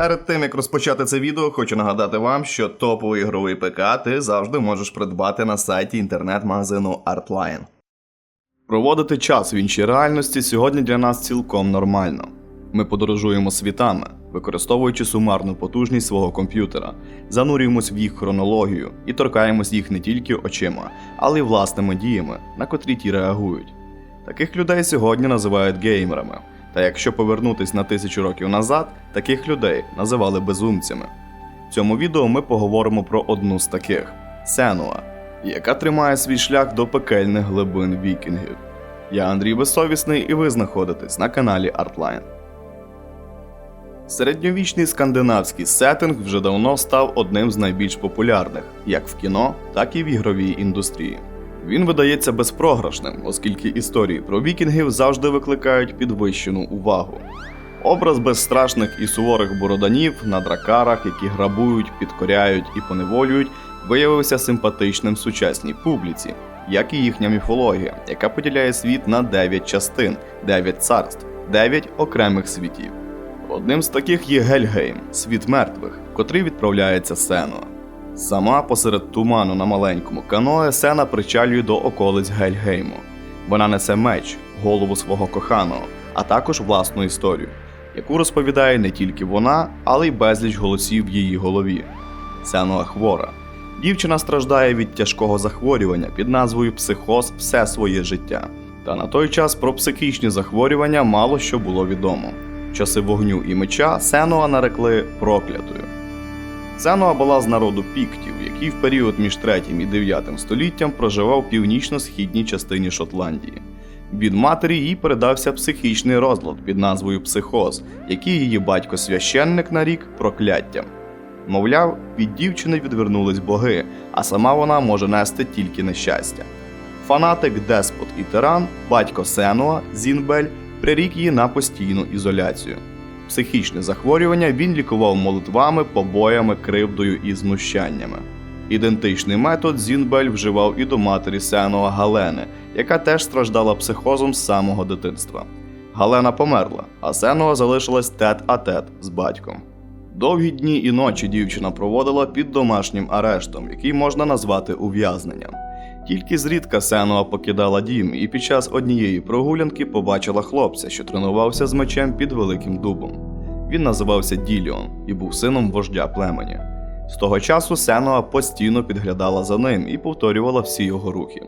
Перед тим як розпочати це відео, хочу нагадати вам, що топовий ігровий ПК ти завжди можеш придбати на сайті інтернет-магазину Artline. Проводити час в іншій реальності сьогодні для нас цілком нормально. Ми подорожуємо світами, використовуючи сумарну потужність свого комп'ютера, занурюємось в їх хронологію і торкаємось їх не тільки очима, але й власними діями, на котрі ті реагують. Таких людей сьогодні називають геймерами. Та якщо повернутись на тисячу років назад, таких людей називали безумцями. В цьому відео ми поговоримо про одну з таких Сенуа, яка тримає свій шлях до пекельних глибин вікінгів. Я Андрій Безсовісний, і ви знаходитесь на каналі Artline. Середньовічний скандинавський сеттинг вже давно став одним з найбільш популярних як в кіно, так і в ігровій індустрії. Він видається безпрограшним, оскільки історії про вікінгів завжди викликають підвищену увагу. Образ безстрашних і суворих бороданів на дракарах, які грабують, підкоряють і поневолюють, виявився симпатичним сучасній публіці, як і їхня міфологія, яка поділяє світ на 9 частин, 9 царств, 9 окремих світів. Одним з таких є Гельгейм, світ мертвих, котрий відправляється Сенуа. Сама посеред туману на маленькому каное Сена причалює до околиць Гельгейму. Вона несе меч, голову свого коханого, а також власну історію, яку розповідає не тільки вона, але й безліч голосів в її голові. Сенуа хвора. Дівчина страждає від тяжкого захворювання під назвою психоз все своє життя. Та на той час про психічні захворювання мало що було відомо. Часи вогню і меча Сенуа нарекли проклятою. Сенуа була з народу піктів, який в період між 3 і 9 століттям проживав в північно-східній частині Шотландії. Від матері їй передався психічний розлад під назвою психоз, який її батько священник нарік прокляттям. Мовляв, від дівчини відвернулись боги, а сама вона може нести тільки нещастя. Фанатик, деспот і тиран, батько Сенуа, Зінбель, прирік її на постійну ізоляцію. Психічне захворювання він лікував молитвами, побоями, кривдою і знущаннями. Ідентичний метод Зінбель вживав і до матері Сенуа Галени, яка теж страждала психозом з самого дитинства. Галена померла, а Сенуа залишилась тет-а-тет з батьком. Довгі дні і ночі дівчина проводила під домашнім арештом, який можна назвати ув'язненням. Тільки зрідка Сенуа покидала дім і під час однієї прогулянки побачила хлопця, що тренувався з мечем під великим дубом. Він називався Діліон і був сином вождя племені. З того часу Сенуа постійно підглядала за ним і повторювала всі його рухи.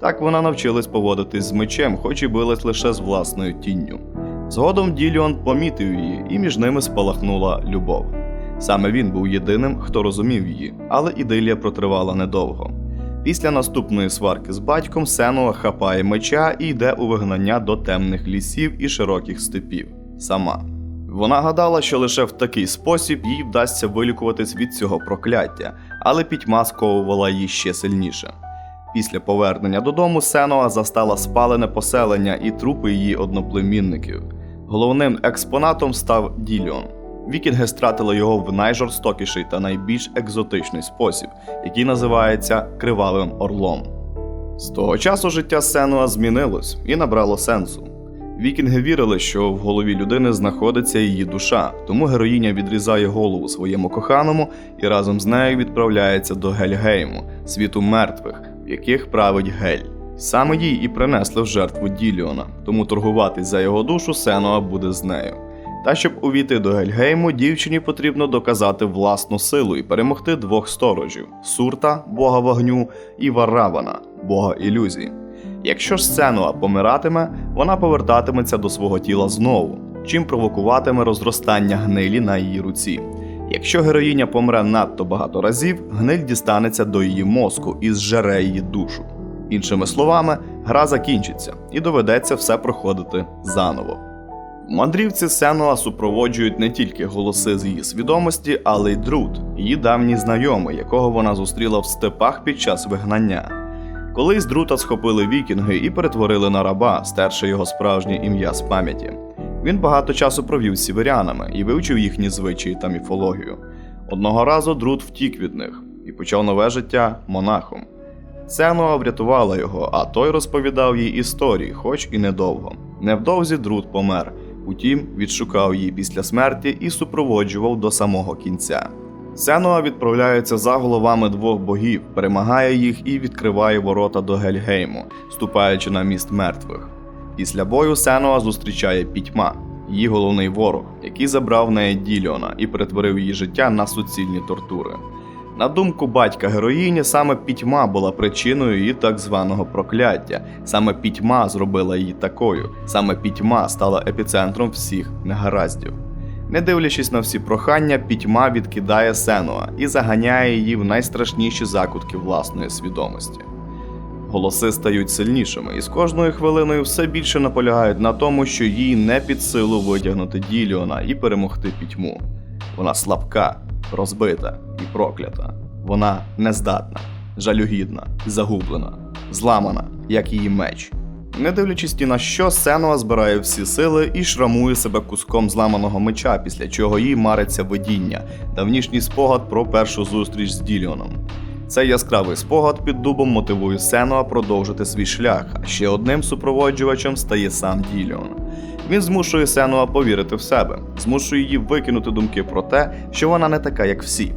Так вона навчилась поводитись з мечем, хоч і билась лише з власною тінню. Згодом Діліон помітив її, і між ними спалахнула любов. Саме він був єдиним, хто розумів її, але ідилія протривала недовго. Після наступної сварки з батьком Сенуа хапає меча і йде у вигнання до темних лісів і широких степів. Сама. Вона гадала, що лише в такий спосіб їй вдасться вилікуватись від цього прокляття, але пітьма сковувала її ще сильніше. Після повернення додому Сенуа застала спалене поселення і трупи її одноплемінників. Головним експонатом став Діліон. Вікінги стратили його в найжорстокіший та найбільш екзотичний спосіб, який називається Кривавим Орлом. З того часу життя Сенуа змінилось і набрало сенсу. Вікінги вірили, що в голові людини знаходиться її душа, тому героїня відрізає голову своєму коханому і разом з нею відправляється до Гельгейму, світу мертвих, в яких править Гель. Саме їй і принесли в жертву Діліона, тому торгуватись за його душу Сенуа буде з нею. Та щоб увійти до Гельгейму, дівчині потрібно доказати власну силу і перемогти двох сторожів Сурта, бога вогню, і Варавана, бога ілюзій. Якщо ж Сенуа помиратиме, вона повертатиметься до свого тіла знову, чим провокуватиме розростання гнилі на її руці. Якщо героїня помре надто багато разів, гниль дістанеться до її мозку і зжере її душу. Іншими словами, гра закінчиться і доведеться все проходити заново. Мандрівці Сенуа супроводжують не тільки голоси з її свідомості, але й Друт, її давній знайомий, якого вона зустріла в степах під час вигнання. Колись Друта схопили вікінги і перетворили на раба, стерши його справжнє ім'я з пам'яті. Він багато часу провів з сіверянами і вивчив їхні звичаї та міфологію. Одного разу Друт втік від них і почав нове життя монахом. Сенуа врятувала його, а той розповідав їй історії, хоч і недовго. Невдовзі Друт помер, Утім, відшукав її після смерті і супроводжував до самого кінця. Сенуа відправляється за головами двох богів, перемагає їх і відкриває ворота до Гельгейму, ступаючи на міст мертвих. Після бою Сенуа зустрічає пітьма, її головний ворог, який забрав неї Діліона і перетворив її життя на суцільні тортури. На думку батька героїні, саме пітьма була причиною її так званого прокляття. Саме пітьма зробила її такою, саме пітьма стала епіцентром всіх негараздів. Не дивлячись на всі прохання, пітьма відкидає Сенуа і заганяє її в найстрашніші закутки власної свідомості. Голоси стають сильнішими, і з кожною хвилиною все більше наполягають на тому, що їй не під силу витягнути Діліона і перемогти пітьму. Вона слабка, розбита і проклята. Вона нездатна, жалюгідна, загублена, зламана, як її меч. Не дивлячись ні на що, Сенуа збирає всі сили і шрамує себе куском зламаного меча, після чого їй мариться видіння, давнішній спогад про першу зустріч з Діліоном. Цей яскравий спогад під дубом мотивує Сенуа продовжити свій шлях, а ще одним супроводжувачем стає сам Діліон. Він змушує Сенуа повірити в себе, змушує її викинути думки про те, що вона не така, як всі.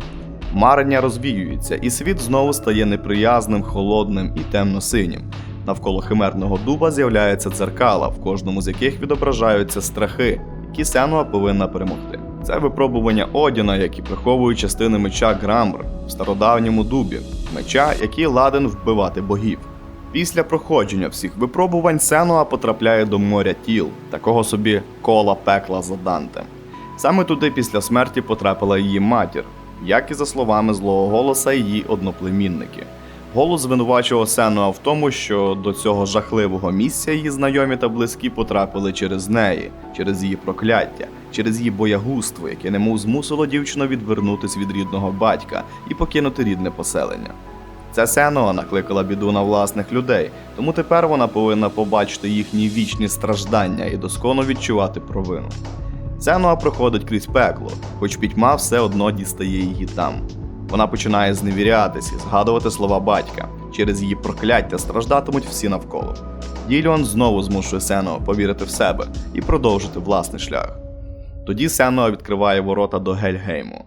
Марення розвіюється, і світ знову стає неприязним, холодним і темно-синім. Навколо химерного дуба з'являються дзеркала, в кожному з яких відображаються страхи, які Сенуа повинна перемогти. Це випробування Одіна, які приховують частини меча Грамбр в стародавньому дубі, меча, який ладен вбивати богів. Після проходження всіх випробувань Сенуа потрапляє до моря тіл, такого собі кола пекла за Данте. Саме туди після смерті потрапила її матір, як і за словами злого голоса її одноплемінники. Голос звинувачував Сенуа в тому, що до цього жахливого місця її знайомі та близькі потрапили через неї, через її прокляття, через її боягузтво, яке немов змусило дівчину відвернутись від рідного батька і покинути рідне поселення. Ця Сенуа накликала біду на власних людей, тому тепер вона повинна побачити їхні вічні страждання і досконо відчувати провину. Сенуа проходить крізь пекло, хоч пітьма все одно дістає її там. Вона починає зневірятись і згадувати слова батька. Через її прокляття страждатимуть всі навколо. Діліон знову змушує Сенуа повірити в себе і продовжити власний шлях. Тоді Сенуа відкриває ворота до Гельгейму.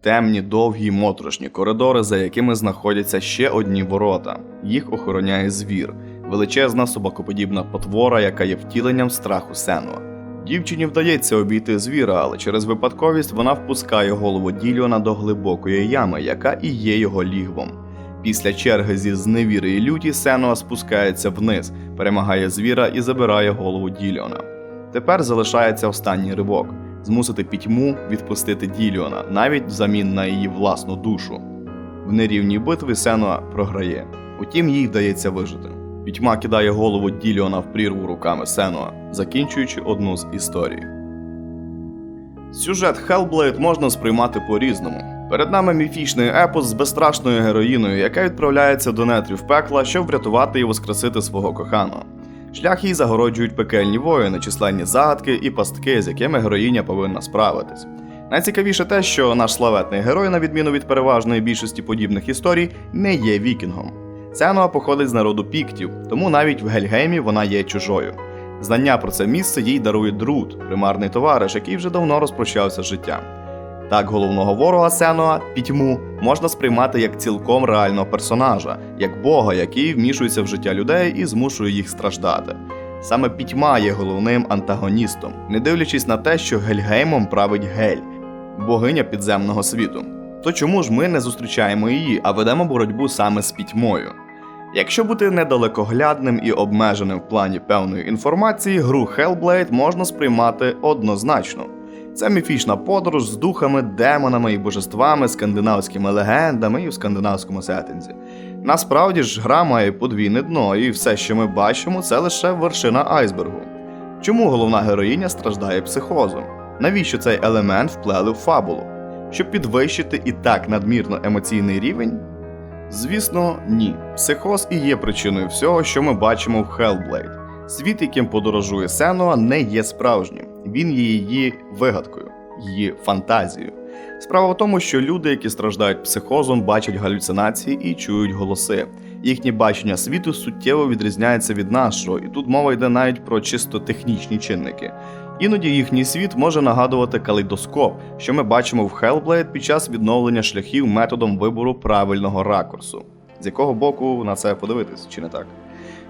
Темні, довгі, й моторошні коридори, за якими знаходяться ще одні ворота. Їх охороняє звір, величезна собакоподібна потвора, яка є втіленням страху Сенуа. Дівчині вдається обійти звіра, але через випадковість вона впускає голову Діліона до глибокої ями, яка і є його лігвом. Після черги зі зневіри і люті Сенуа спускається вниз, перемагає звіра і забирає голову Діліона. Тепер залишається останній ривок змусити пітьму відпустити Діліона, навіть взамін на її власну душу. В нерівній битві Сенуа програє, утім їй вдається вижити. Пітьма кидає голову Діліона в прірву руками Сенуа, закінчуючи одну з історій. Сюжет Hellblade можна сприймати по-різному. Перед нами міфічний епос з безстрашною героїною, яка відправляється до нетрів пекла, щоб врятувати і воскресити свого коханого. Шлях їй загороджують пекельні воїни, численні загадки і пастки, з якими героїня повинна справитись. Найцікавіше те, що наш славетний герой, на відміну від переважної більшості подібних історій, не є вікінгом. Сенуа походить з народу піктів, тому навіть в Гельгеймі вона є чужою. Знання про це місце їй дарує Друд, примарний товариш, який вже давно розпрощався з життям. Так, головного ворога Сенуа, пітьму, можна сприймати як цілком реального персонажа, як бога, який вмішується в життя людей і змушує їх страждати. Саме пітьма є головним антагоністом, не дивлячись на те, що Гельгеймом править Гель, богиня підземного світу. То чому ж ми не зустрічаємо її, а ведемо боротьбу саме з пітьмою? Якщо бути недалекоглядним і обмеженим в плані певної інформації, гру Hellblade можна сприймати однозначно. Це міфічна подорож з духами, демонами і божествами, скандинавськими легендами і в скандинавському сеттинзі. Насправді ж гра має подвійне дно, і все, що ми бачимо, це лише вершина айсбергу. Чому головна героїня страждає психозом? Навіщо цей елемент вплели в фабулу? Щоб підвищити і так надмірно емоційний рівень? Звісно, ні. Психоз і є причиною всього, що ми бачимо в Hellblade. Світ, яким подорожує Сенуа, не є справжнім. Він є її вигадкою, її фантазією. Справа в тому, що люди, які страждають психозом, бачать галюцинації і чують голоси. Їхнє бачення світу суттєво відрізняється від нашого, і тут мова йде навіть про чисто технічні чинники. Іноді їхній світ може нагадувати калейдоскоп, що ми бачимо в Hellblade під час відновлення шляхів методом вибору правильного ракурсу. З якого боку на це подивитись, чи не так?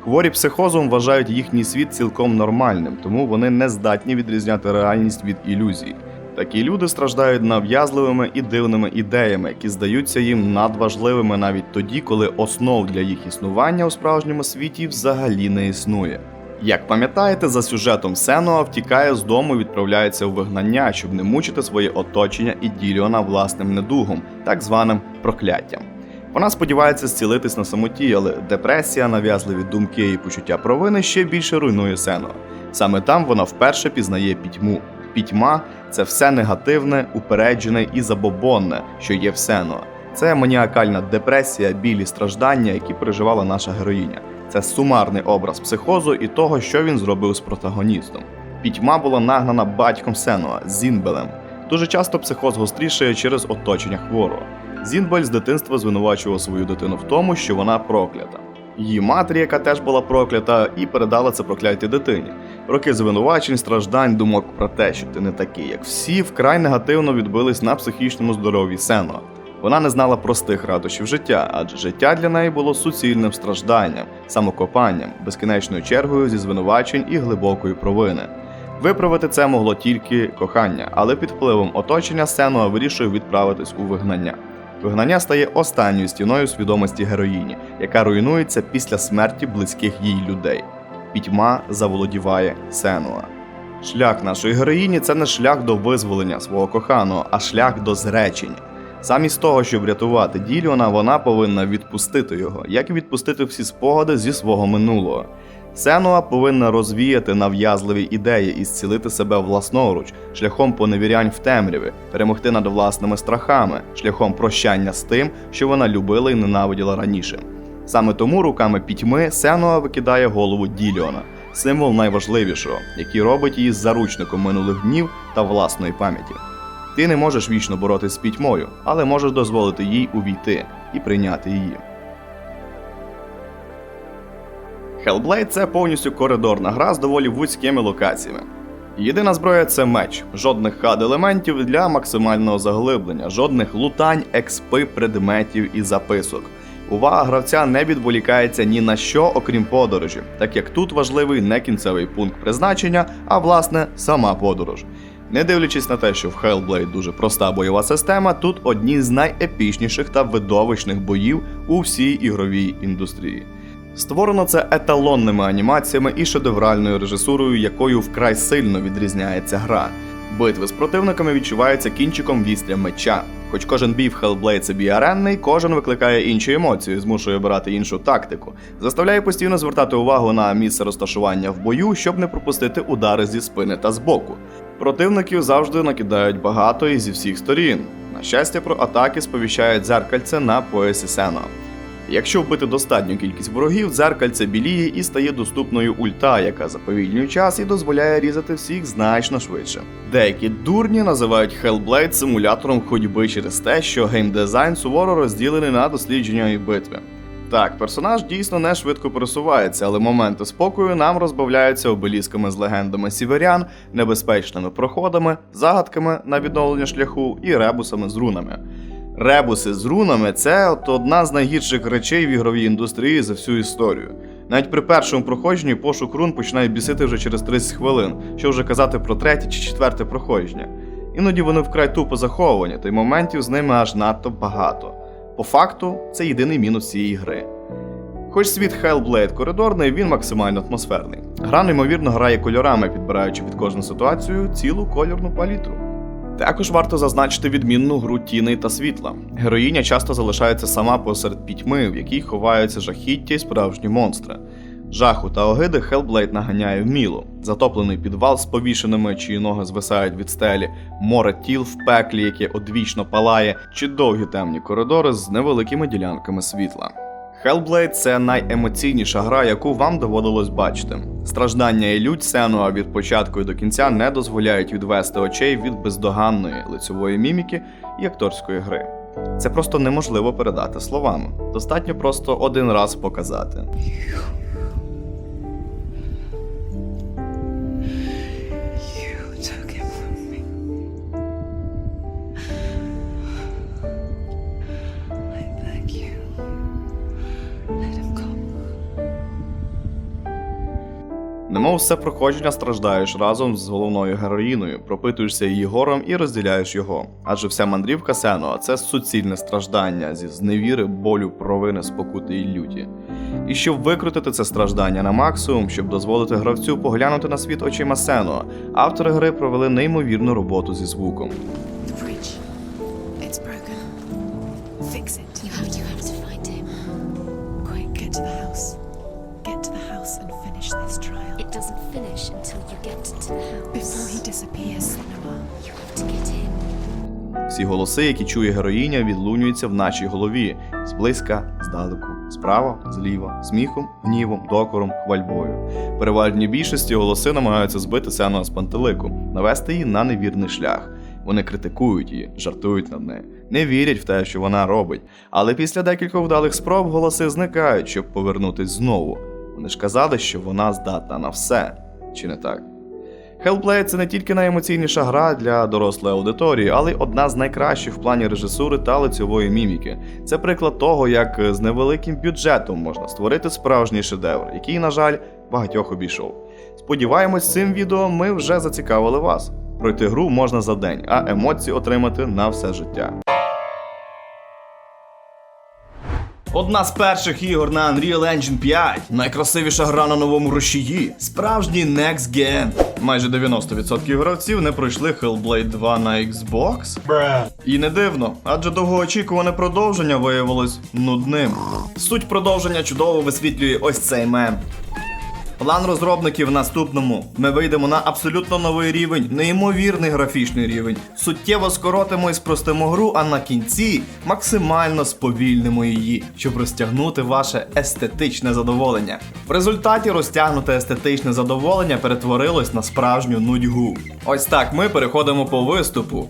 Хворі психозом вважають їхній світ цілком нормальним, тому вони не здатні відрізняти реальність від ілюзій. Такі люди страждають нав'язливими і дивними ідеями, які здаються їм надважливими навіть тоді, коли основ для їх існування у справжньому світі взагалі не існує. Як пам'ятаєте, за сюжетом Сенуа втікає з дому і відправляється в вигнання, щоб не мучити своє оточення і Діліона власним недугом, так званим прокляттям. Вона сподівається зцілитись на самоті, але депресія, нав'язливі думки і почуття провини ще більше руйнує Сенуа. Саме там вона вперше пізнає пітьму. Пітьма це все негативне, упереджене і забобонне, що є в Сенуа. Це маніакальна депресія, білі страждання, які переживала наша героїня. Це сумарний образ психозу і того, що він зробив з протагоністом. Пітьма була нагнана батьком Сенуа Зінбелем. Дуже часто психоз гострішає через оточення хворого. Зінбель з дитинства звинувачував свою дитину в тому, що вона проклята. Її матері, яка теж була проклята, і передала це прокляття дитині. Роки звинувачень, страждань, думок про те, що ти не такий, як всі, вкрай негативно відбились на психічному здоров'ї Сенуа. Вона не знала простих радощів життя, адже життя для неї було суцільним стражданням, самокопанням, безкінечною чергою зі звинувачень і глибокої провини. Виправити це могло тільки кохання, але під впливом оточення Сенуа вирішує відправитись у вигнання. Вигнання стає останньою стіною свідомості героїні, яка руйнується після смерті близьких їй людей. Пітьма заволодіває Сенуа. Шлях нашої героїні це не шлях до визволення свого коханого, а шлях до зречення. Замість того, щоб врятувати Діліона, вона повинна відпустити його, як і відпустити всі спогади зі свого минулого. Сенуа повинна розвіяти нав'язливі ідеї і зцілити себе власноруч, шляхом поневірянь в темряві, перемогти над власними страхами, шляхом прощання з тим, що вона любила і ненавиділа раніше. Саме тому руками пітьми Сенуа викидає голову Діліона, символ найважливішого, який робить її заручником минулих днів та власної пам'яті. Ти не можеш вічно боротися з пітьмою, але можеш дозволити їй увійти і прийняти її. Hellblade – це повністю коридорна гра з доволі вузькими локаціями. Єдина зброя це меч, жодних хад-елементів для максимального заглиблення, жодних лутань, експи, предметів і записок. Увага гравця не відволікається ні на що, окрім подорожі, так як тут важливий не кінцевий пункт призначення, а власне сама подорож. Не дивлячись на те, що в Hellblade дуже проста бойова система, тут одні з найепічніших та видовищних боїв у всій ігровій індустрії. Створено це еталонними анімаціями і шедевральною режисурою, якою вкрай сильно відрізняється гра. Битви з противниками відчуваються кінчиком вістря меча. Хоч кожен бій в Hellblade бій аренний, кожен викликає інші емоції, змушує обирати іншу тактику, заставляє постійно звертати увагу на місце розташування в бою, щоб не пропустити удари зі спини та збоку. Противників завжди накидають багато і зі всіх сторін. На щастя, про атаки сповіщають дзеркальце на поясі Сена. Якщо вбити достатню кількість ворогів, дзеркальце біліє і стає доступною ульта, яка заповільнює час і дозволяє різати всіх значно швидше. Деякі дурні називають Hellblade симулятором ходьби через те, що геймдизайн суворо розділений на дослідження і битви. Так, персонаж дійсно не швидко пересувається, але моменти спокою нам розбавляються обелісками з легендами сіверян, небезпечними проходами, загадками на відновлення шляху і ребусами з рунами. Ребуси з рунами це от одна з найгірших речей в ігровій індустрії за всю історію. Навіть при першому проходженні пошук рун починає бісити вже через 30 хвилин, що вже казати про третє чи четверте проходження. Іноді вони вкрай тупо заховані, та й моментів з ними аж надто багато. По факту, це єдиний мінус цієї гри. Хоч світ Hellblade коридорний, він максимально атмосферний. Гра неймовірно грає кольорами, підбираючи під кожну ситуацію цілу кольорну палітру. Також варто зазначити відмінну гру тіней та світла. Героїня часто залишається сама посеред пітьми, в якій ховаються жахіття і справжні монстри. Жаху та огиди Hellblade наганяє вміло. Затоплений підвал з повішеними, чиї ноги звисають від стелі, море тіл в пеклі, яке одвічно палає, чи довгі темні коридори з невеликими ділянками світла. Hellblade – це найемоційніша гра, яку вам доводилось бачити. Страждання і лють Сенуа від початку і до кінця не дозволяють відвести очей від бездоганної лицьової міміки і акторської гри. Це просто неможливо передати словами. Достатньо просто один раз показати. Немов все проходження страждаєш разом з головною героїною, пропитуєшся її гором і розділяєш його. Адже вся мандрівка Сенуа це суцільне страждання зі зневіри, болю, провини, спокути і люті. І щоб викрутити це страждання на максимум, щоб дозволити гравцю поглянути на світ очима Сенуа, автори гри провели неймовірну роботу зі звуком. Голоси, які чує героїня, відлунюються в нашій голові зблизька, здалеку, справа, зліва, сміхом, гнівом, докором, хвальбою. Переважній більшості голоси намагаються збити Сену з пантелику, навести її на невірний шлях. Вони критикують її, жартують над нею, не вірять в те, що вона робить. Але після декількох вдалих спроб голоси зникають, щоб повернутись знову. Вони ж казали, що вона здатна на все, чи не так? Hellblade – це не тільки найемоційніша гра для дорослої аудиторії, але й одна з найкращих в плані режисури та лицьової міміки. Це приклад того, як з невеликим бюджетом можна створити справжній шедевр, який, на жаль, багатьох обійшов. Сподіваємось, цим відео ми вже зацікавили вас. Пройти гру можна за день, а емоції отримати на все життя. Одна з перших ігор на Unreal Engine 5, найкрасивіша гра на новому рушії, справжній Next Gen. Майже 90% гравців не пройшли Hellblade 2 на Xbox. І не дивно, адже довгоочікуване продовження виявилось нудним. Суть продовження чудово висвітлює ось цей мем. План розробників в наступному. Ми вийдемо на абсолютно новий рівень, неймовірний графічний рівень. Суттєво скоротимо і спростимо гру, а на кінці максимально сповільнимо її, щоб розтягнути ваше естетичне задоволення. В результаті розтягнуте естетичне задоволення перетворилось на справжню нудьгу. Ось так ми переходимо по виступу.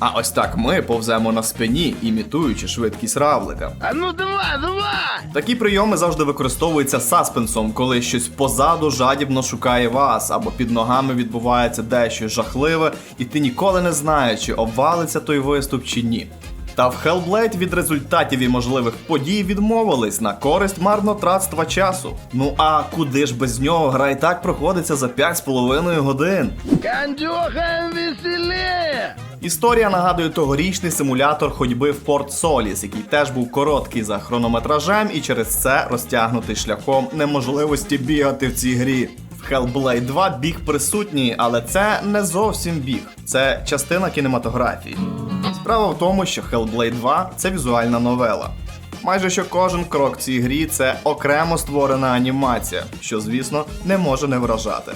А ось так ми повземо на спині, імітуючи швидкість равлика. А ну давай, давай! Такі прийоми завжди використовуються саспенсом, коли щось позаду жадібно шукає вас, або під ногами відбувається дещо жахливе, і ти ніколи не знаєш, чи обвалиться той виступ чи ні. Та в Hellblade від результатів і можливих подій відмовились на користь марнотратства часу. Ну а куди ж без нього гра і так проходиться за 5,5 годин. Кандюха веселее! Історія нагадує тогорічний симулятор ходьби в Порт Соліс, який теж був короткий за хронометражем і через це розтягнутий шляхом неможливості бігати в цій грі. В Hellblade 2 біг присутній, але це не зовсім біг, це частина кінематографії. Справа в тому, що Hellblade 2 це візуальна новела. Майже що кожен крок в цій грі це окремо створена анімація, що, звісно, не може не вражати.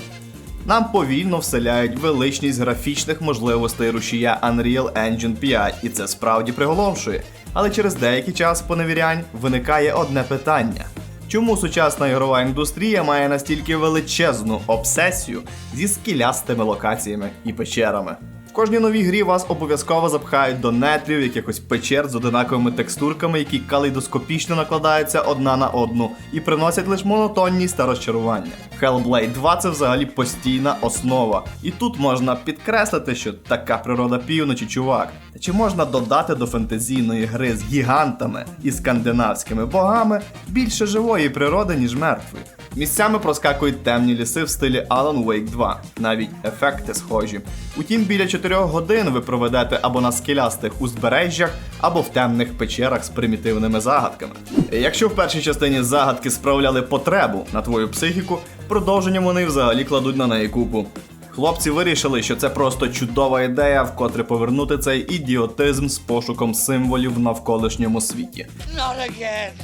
Нам повільно вселяють величність графічних можливостей рушія Unreal Engine 5, і це справді приголомшує. Але через деякий час поневірянь виникає одне питання: чому сучасна ігрова індустрія має настільки величезну обсесію зі скілястими локаціями і печерами? Кожній новій грі вас обов'язково запхають до нетрів якихось печер з одинаковими текстурками, які калейдоскопічно накладаються одна на одну і приносять лише монотонність та розчарування. Hellblade 2 це взагалі постійна основа. І тут можна підкреслити, що така природа півночі, чувак. Чи можна додати до фентезійної гри з гігантами і скандинавськими богами більше живої природи, ніж мертвої? Місцями проскакують темні ліси в стилі Alan Wake 2, навіть ефекти схожі. Утім, біля 4 годин ви проведете або на скелястих узбережжях, або в темних печерах з примітивними загадками. Якщо в першій частині загадки справляли потребу на твою психіку, продовженням вони взагалі кладуть на неї купу. Хлопці вирішили, що це просто чудова ідея, вкотре повернути цей ідіотизм з пошуком символів в навколишньому світі.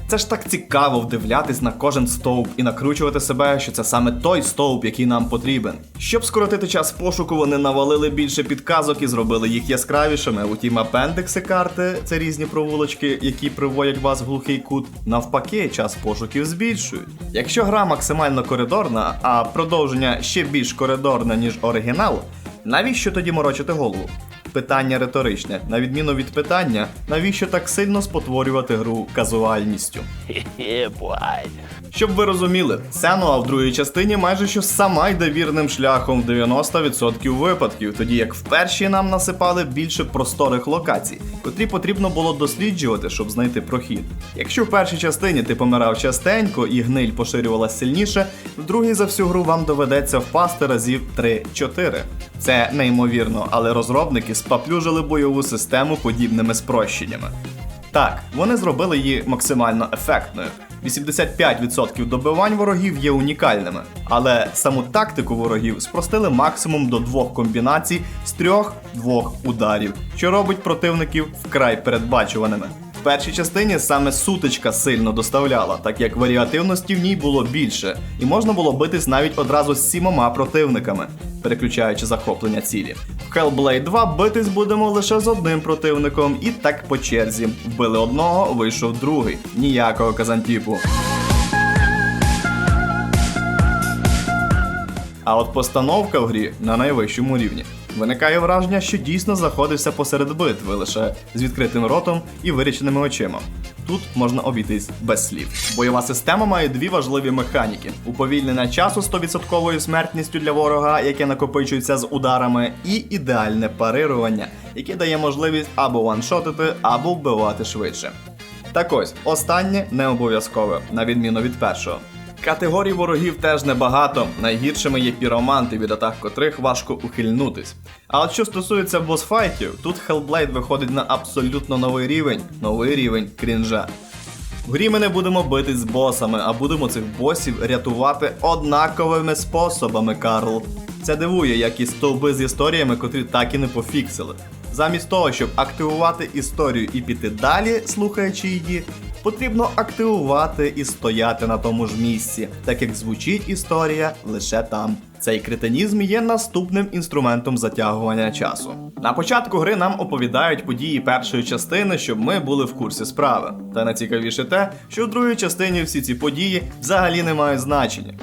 Це ж так цікаво вдивлятись на кожен стовп і накручувати себе, що це саме той стовп, який нам потрібен. Щоб скоротити час пошуку, вони навалили більше підказок і зробили їх яскравішими. Утім, апендекси карти це різні провулочки, які приводять вас в глухий кут. Навпаки, час пошуків збільшують. Якщо гра максимально коридорна, а продовження ще більш коридорне, ніж оригінал, навіщо тоді морочити голову? Питання риторичне. На відміну від питання, навіщо так сильно спотворювати гру казуальністю? Щоб ви розуміли, Сенуа в другій частині майже що сама йде вірним шляхом в 90% випадків, тоді як в першій нам насипали більше просторих локацій, котрі потрібно було досліджувати, щоб знайти прохід. Якщо в першій частині ти помирав частенько і гниль поширювалась сильніше, в другій за всю гру вам доведеться впасти разів 3-4. Це неймовірно, але розробники спаплюжили бойову систему подібними спрощеннями. Так, вони зробили її максимально ефектною. 85% добивань ворогів є унікальними, але саму тактику ворогів спростили максимум до двох комбінацій з трьох-двох ударів, що робить противників вкрай передбачуваними. В першій частині саме сутичка сильно доставляла, так як варіативності в ній було більше, і можна було битись навіть одразу з сімома противниками, переключаючи захоплення цілі. В Hellblade 2 битись будемо лише з одним противником, і так по черзі. Вбили одного, вийшов другий. Ніякого казантіпу. А от постановка в грі на найвищому рівні. Виникає враження, що дійсно знаходився посеред битви лише з відкритим ротом і виріченими очима. Тут можна обійтись без слів. Бойова система має дві важливі механіки: уповільнення часу з 100% смертністю для ворога, яке накопичується з ударами, і ідеальне парирування, яке дає можливість або ваншотити, або вбивати швидше. Так ось, останнє не обов'язкове, на відміну від першого. Категорій ворогів теж небагато. Найгіршими є піроманти, від атак котрих важко ухильнутись. А от що стосується босфайтів, тут Hellblade виходить на абсолютно новий рівень, новий рівень крінжа. В грі ми не будемо битись з босами, а будемо цих босів рятувати однаковими способами, Карл. Це дивує, як і стовби з історіями, котрі так і не пофіксили. Замість того, щоб активувати історію і піти далі, слухаючи її, потрібно активувати і стояти на тому ж місці, так як звучить історія лише там. Цей кретинізм є наступним інструментом затягування часу. На початку гри нам оповідають події першої частини, щоб ми були в курсі справи. Та найцікавіше те, що в другій частині всі ці події взагалі не мають значення.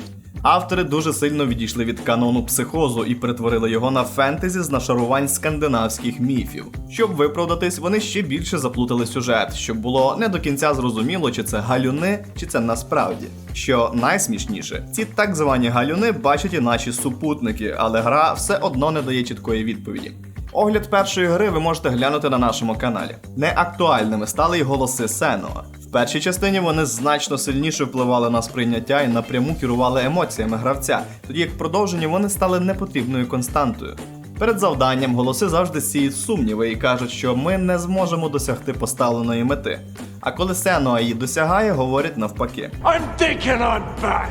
Автори дуже сильно відійшли від канону психозу і перетворили його на фентезі з нашарувань скандинавських міфів. Щоб виправдатись, вони ще більше заплутали сюжет, щоб було не до кінця зрозуміло, чи це галюни, чи це насправді. Що найсмішніше, ці так звані галюни бачать і наші супутники, але гра все одно не дає чіткої відповіді. Огляд першої гри ви можете глянути на нашому каналі. Неактуальними стали й голоси Сенуа. В першій частині вони значно сильніше впливали на сприйняття і напряму керували емоціями гравця, тоді як в продовженні вони стали непотрібною константою. Перед завданням голоси завжди сіють сумніви і кажуть, що ми не зможемо досягти поставленої мети. А коли Сенуа її досягає, говорять навпаки. I'm thinking I'm back.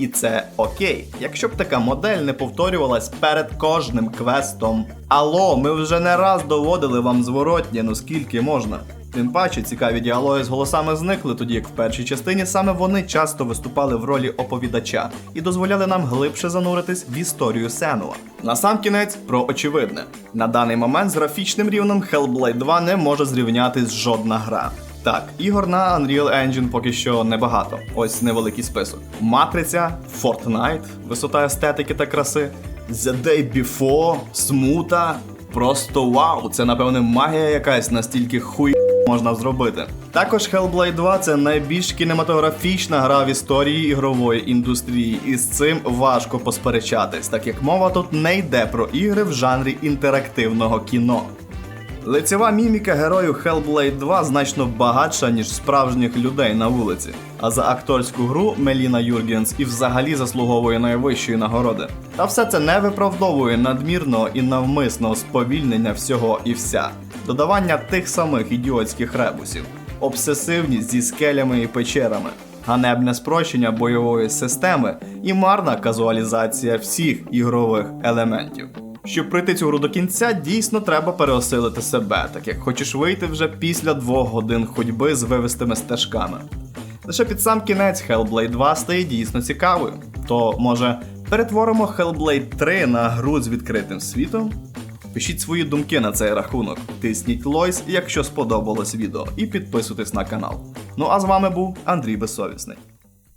І це окей, якщо б така модель не повторювалась перед кожним квестом. Алло, ми вже не раз доводили вам зворотнє, ну скільки можна. Тим паче цікаві діалоги з голосами зникли, тоді як в першій частині саме вони часто виступали в ролі оповідача і дозволяли нам глибше зануритись в історію Сенуа. Насамкінець про очевидне. На даний момент з графічним рівнем Hellblade 2 не може зрівнятись жодна гра. Так, ігор на Unreal Engine поки що небагато. Ось невеликий список. Матриця, Fortnite, висота естетики та краси, The Day Before, Смута. Просто вау! Це напевне магія якась настільки хуй можна зробити. Також Hellblade 2 це найбільш кінематографічна гра в історії ігрової індустрії, і з цим важко посперечатись, так як мова тут не йде про ігри в жанрі інтерактивного кіно. Лицева міміка герою Hellblade 2 значно багатша, ніж справжніх людей на вулиці. А за акторську гру Меліна Юргенс і взагалі заслуговує найвищої нагороди. Та все це не виправдовує надмірного і навмисного сповільнення всього і вся, додавання тих самих ідіотських ребусів, обсесивність зі скелями і печерами, ганебне спрощення бойової системи і марна казуалізація всіх ігрових елементів. Щоб пройти цю гру до кінця, дійсно треба переосилити себе, так як хочеш вийти вже після двох годин ходьби з вивистими стежками. Лише під сам кінець Hellblade 2 стає дійсно цікавою. То, може, перетворимо Hellblade 3 на гру з відкритим світом? Пишіть свої думки на цей рахунок, тисніть лойс, якщо сподобалось відео, і підписуйтесь на канал. Ну а з вами був Андрій Безсовісний.